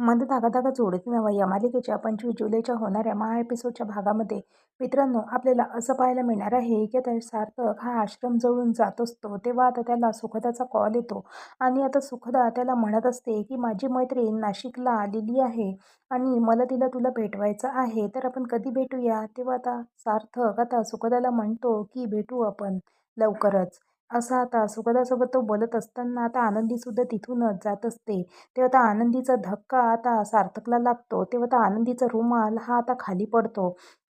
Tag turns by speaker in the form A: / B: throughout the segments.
A: मध धागा धागा जोडती नवा या मालिकेच्या पंचवीस जुलैच्या होणाऱ्या महा एपिसोडच्या भागामध्ये मित्रांनो आपल्याला असं पाहायला मिळणार आहे की आता सार्थक हा आश्रम जवळून जात असतो तेव्हा आता त्याला सुखदाचा कॉल येतो. आणि आता सुखदा त्याला म्हणत असते की माझी मैत्रीण नाशिकला आलेली आहे आणि मला तिला तुला भेटवायचं आहे तर आपण कधी भेटूया? तेव्हा आता सार्थक आता सुखदाला म्हणतो की भेटू आपण लवकरच. असा आता सुखदासोबत तो बोलत असताना आता आनंदीसुद्धा तिथूनच जात असते. तेव्हा आता आनंदीचा धक्का आता सार्थकला लागतो. तेव्हा आता आनंदीचा रुमाल हा आता खाली पडतो.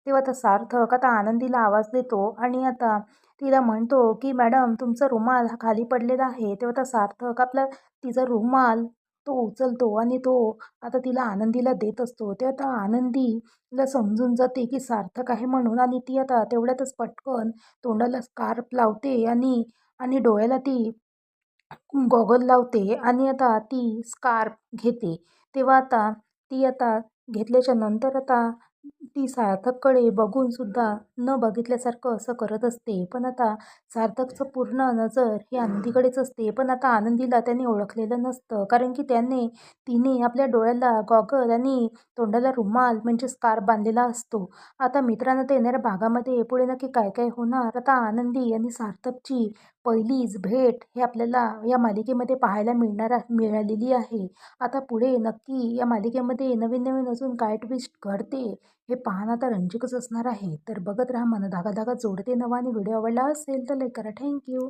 A: तेव्हा आता सार्थक आता आनंदीला आवाज देतो आणि आता तिला म्हणतो की मॅडम तुमचा रुमाल हा खाली पडलेला आहे. तेव्हा आता सार्थक आपला तिचा रुमाल तो उचलतो आणि तो आता तिला आनंदीला देत असतो. ते आता आनंदीला समजून जाते की सार्थक आहे म्हणून आणि ती आता तेवढ्यातच पटकन तोंडाला स्कार्प लावते आणि आणि डोळ्याला ती गॉगल लावते आणि आता ती स्कार्प घेते. तेव्हा आता ती आता घेतल्याच्या नंतर आता ती सार्थककडे बघूनसुद्धा न बघितल्यासारखं असं करत असते. पण आता सार्थकचं पूर्ण नजर हे आनंदीकडेच असते. पण आता आनंदीला त्याने ओळखलेलं नसतं. कारण की त्याने तिने आपल्या डोळ्याला गॉगल आणि तोंडाला रुमाल म्हणजे स्कार्फ बांधलेला असतो. आता मित्रांनो ते येणाऱ्या भागामध्ये पुढे नक्की काय काय होणार? आता आनंदी आणि सार्थकची पहिलीच भेट हे आपल्याला या मालिकेमध्ये पाहायला मिळणार मिळालेली आहे. आता पुढे नक्की या मालिकेमध्ये नवीन नवीन अजून काय ट्विस्ट घडते हे पाहणं आता रंजकच असणार आहे. तर बघत राहा मन धागा धागा जोडते नवा आणि व्हिडिओ आवडला असेल तर लाईक करा. थँक्यू